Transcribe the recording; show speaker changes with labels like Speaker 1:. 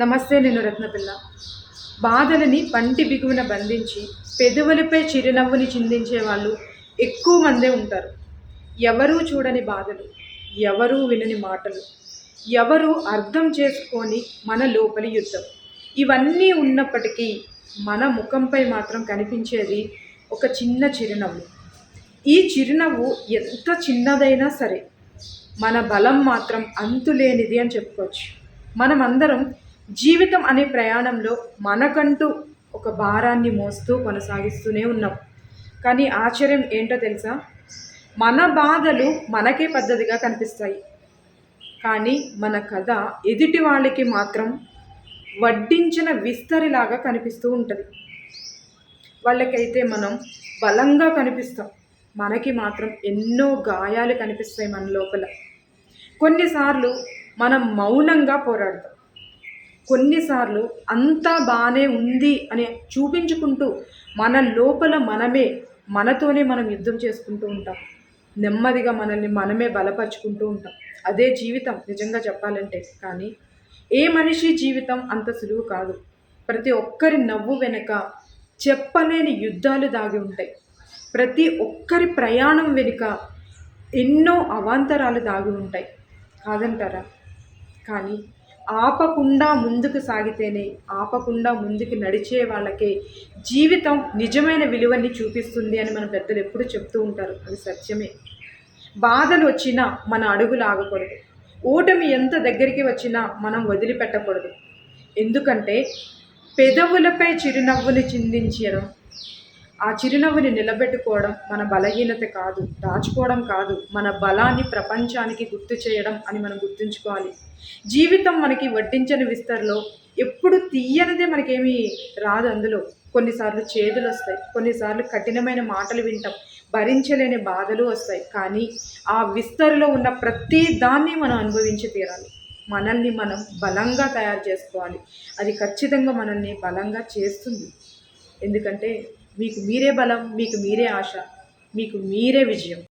Speaker 1: నమస్తే నేను రత్నపిల్ల. బాధలని పంటి బిగువున బంధించి పెదవులపై చిరునవ్వుని చిందించే వాళ్ళు ఎక్కువ మందే ఉంటారు. ఎవరూ చూడని బాధలు ఎవరూ వినని మాటలు ఎవరు అర్థం చేసుకొని మన లోపలి యుద్ధం. ఇవన్నీ ఉన్నప్పటికీ మన ముఖంపై మాత్రం కనిపించేది ఒక చిన్న చిరునవ్వు. ఈ చిరునవ్వు ఎంత చిన్నదైనా సరే మన బలం మాత్రం అంతులేనిది అని చెప్పుకోవచ్చు. మనమందరం జీవితం అనే ప్రయాణంలో మనకంటూ ఒక భారాన్ని మోస్తూ కొనసాగిస్తూనే ఉన్నాం. కానీ ఆశ్చర్యం ఏంటో తెలుసా? మన బాధలు మనకే పద్ధతిగా కనిపిస్తాయి. కానీ మన కథ ఎదుటి వాళ్ళకి మాత్రం వడ్డించిన విస్తరిలాగా కనిపిస్తూ ఉంటుంది. వాళ్ళకైతే మనం బలంగా కనిపిస్తాం. మనకి మాత్రం ఎన్నో గాయాలు కనిపిస్తాయి మన లోపల. కొన్నిసార్లు మనం మౌనంగా పోరాడతాం. కొన్నిసార్లు అంతా బాగానే ఉంది అని చూపించుకుంటూ మన లోపల మనమే మనతోనే మనం యుద్ధం చేసుకుంటూ ఉంటాం. నెమ్మదిగా మనల్ని మనమే బలపరుచుకుంటూ ఉంటాం. అదే జీవితం నిజంగా చెప్పాలంటే. కానీ ఏ మనిషి జీవితం అంత సులువు కాదు. ప్రతి ఒక్కరి నవ్వు వెనుక చెప్పలేని యుద్ధాలు దాగి ఉంటాయి. ప్రతి ఒక్కరి ప్రయాణం వెనుక ఎన్నో అవాంతరాలు దాగి ఉంటాయి. కాదంటారా? కానీ ఆపకుండా ముందుకు సాగితేనే ఆపకుండా ముందుకు నడిచే వాళ్ళకే జీవితం నిజమైన విలువని చూపిస్తుంది అని మన పెద్దలు ఎప్పుడు చెప్తూ ఉంటారు. అది సత్యమే. బాధలు వచ్చినా మన అడుగులు ఆగకూడదు. ఓటమి ఎంత దగ్గరికి వచ్చినా మనం వదిలిపెట్టకూడదు. ఎందుకంటే పెదవులపై చిరునవ్వులు చిందించడం ఆ చిరునవ్వుని నిలబెట్టుకోవడం మన బలహీనత కాదు దాచుకోవడం కాదు మన బలాన్ని ప్రపంచానికి గుర్తు చేయడం అని మనం గుర్తుంచుకోవాలి. జీవితం మనకి వడ్డించని విస్తరలో ఎప్పుడు తీయనిదే మనకేమీ రాదు అందులో. కొన్నిసార్లు చేదులు వస్తాయి కొన్నిసార్లు కఠినమైన మాటలు వింటాం భరించలేని బాధలు వస్తాయి. కానీ ఆ విస్తరిలో ఉన్న ప్రతి దాన్ని మనం అనుభవించి తీరాలి. మనల్ని మనం బలంగా తయారు చేసుకోవాలి. అది ఖచ్చితంగా మనల్ని బలంగా చేస్తుంది. ఎందుకంటే మీకు మీరే బలం మీకు మీరే ఆశ మీకు మీరే విజయం.